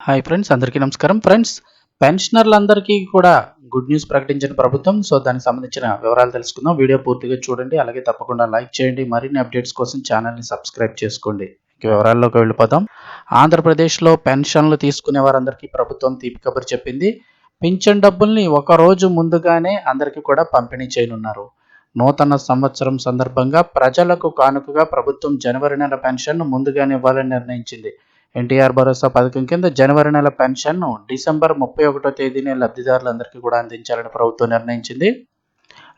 Hi friends అందరికీ నమస్కారం. Friends పెన్షనర్లందరికీ కూడా గుడ్ న్యూస్ ప్రకటించిన ప్రభుత్వం. సో దానికి సంబంధించిన వివరాలు తెలుసుకుందాం. వీడియో పూర్తిగా చూడండి. అలాగే తప్పకుండా లైక్ చేయండి. మరిన్ని అప్డేట్స్ కోసం ఛానల్ని సబ్స్క్రైబ్ చేసుకోండి. వివరాల్లోకి వెళ్ళిపోతాం ఆంధ్రప్రదేశ్లో పెన్షన్లు తీసుకునే వారందరికీ ప్రభుత్వం తీపి కబురు చెప్పింది. పింఛన్ డబ్బుల్ని ఒక రోజు ముందుగానే అందరికీ కూడా పంపిణీ చేయనున్నారు. నూతన సంవత్సరం సందర్భంగా ప్రజలకు కానుకగా ప్రభుత్వం జనవరి నెల పెన్షన్ను ముందుగానే ఇవ్వాలని నిర్ణయించింది. ఎన్టీఆర్ భరోసా పథకం కింద జనవరి నెల పెన్షన్ను డిసెంబర్ ముప్పై ఒకటో తేదీనే లబ్ధిదారులందరికీ కూడా అందించాలని ప్రభుత్వం నిర్ణయించింది.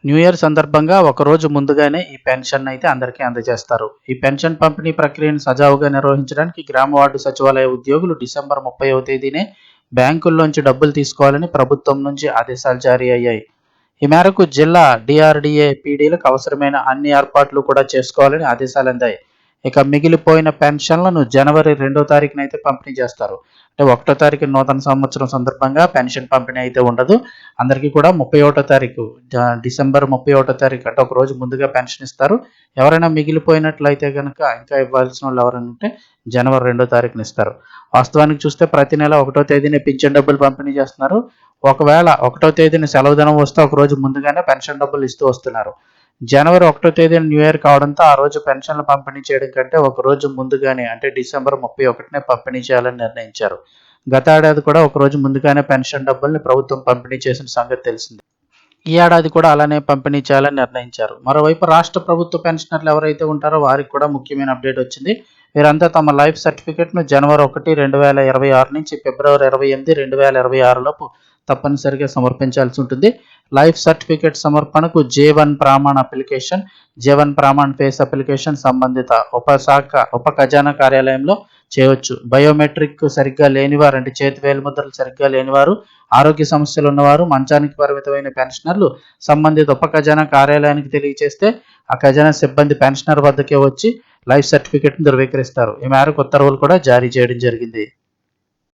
న్యూ ఇయర్ సందర్భంగా ఒక రోజు ముందుగానే ఈ పెన్షన్ అయితే అందరికీ అందజేస్తారు. ఈ పెన్షన్ పంపిణీ ప్రక్రియను సజావుగా నిర్వహించడానికి గ్రామ వార్డు సచివాలయ ఉద్యోగులు డిసెంబర్ ముప్పైవ తేదీనే బ్యాంకుల్లోంచి డబ్బులు తీసుకోవాలని ప్రభుత్వం నుంచి ఆదేశాలు జారీ అయ్యాయి. ఈ మేరకు జిల్లా డిఆర్డిఏ పీడీలకు అవసరమైన అన్ని ఏర్పాట్లు కూడా చేసుకోవాలని ఆదేశాలు అందాయి. ఇక మిగిలిపోయిన పెన్షన్లను జనవరి రెండో తారీఖున అయితే పంపిణీ చేస్తారు. అంటే ఒకటో తారీఖు నూతన సంవత్సరం సందర్భంగా పెన్షన్ పంపిణీ అయితే ఉండదు. అందరికీ కూడా ముప్పై ఒకటో తారీఖు డిసెంబర్ ముప్పై ఒకటో తారీఖు అంటే ఒక రోజు ముందుగా పెన్షన్ ఇస్తారు. ఎవరైనా మిగిలిపోయినట్లయితే కనుక ఇంకా ఇవ్వాల్సిన వాళ్ళు ఎవరైనా ఉంటే జనవరి రెండో తారీఖున ఇస్తారు. వాస్తవానికి చూస్తే ప్రతి నెల ఒకటో తేదీనే పింఛన్ డబ్బులు పంపిణీ చేస్తున్నారు. ఒకవేళ ఒకటో తేదీన సెలవు దినం వస్తే ఒక రోజు ముందుగానే పెన్షన్ డబ్బులు ఇస్తూ వస్తున్నారు. జనవరి ఒకటో తేదీన న్యూ ఇయర్ కావడంతో ఆ రోజు పెన్షన్లు పంపిణీ చేయడం కంటే ఒక రోజు ముందుగానే అంటే డిసెంబర్ ముప్పై ఒకటినే పంపిణీ చేయాలని నిర్ణయించారు. గత ఏడాది కూడా ఒక రోజు ముందుగానే పెన్షన్ డబ్బుల్ని ప్రభుత్వం పంపిణీ చేసిన సంగతి తెలిసింది. ఈ ఏడాది కూడా అలానే పంపిణీ చేయాలని నిర్ణయించారు. మరోవైపు రాష్ట్ర ప్రభుత్వ పెన్షనర్లు ఎవరైతే ఉంటారో వారికి కూడా ముఖ్యమైన అప్డేట్ వచ్చింది. వీరంతా తమ లైఫ్ సర్టిఫికెట్ను జనవరి ఒకటి రెండు వేల ఇరవై ఆరు నుంచి ఫిబ్రవరి ఇరవై ఎనిమిది రెండు వేల ఇరవై ఆరులోపు తప్పనిసరిగా సమర్పించాల్సి ఉంటుంది. Life certificate సమర్పణకు Jeevan Pramaan application Jeevan Pramaan face application సంబంధిత ఉపశాఖ ఉప ఖజానా కార్యాలయంలో చేయవచ్చు. బయోమెట్రిక్ సరిగ్గా లేనివారు అంటే చేతి వేలిముద్రలు సరిగ్గా లేనివారు ఆరోగ్య సమస్యలు ఉన్నవారు మంచానికి పరిమితమైన పెన్షనర్లు సంబంధిత ఉప ఖజానా కార్యాలయానికి తెలియజేస్తే ఆ ఖజానా సిబ్బంది పెన్షనర్ వద్దకే వచ్చి లైఫ్ సర్టిఫికేట్ను ధృవీకరిస్తారు. ఈ మేరకు ఉత్తర్వులు కూడా జారీ చేయడం జరిగింది.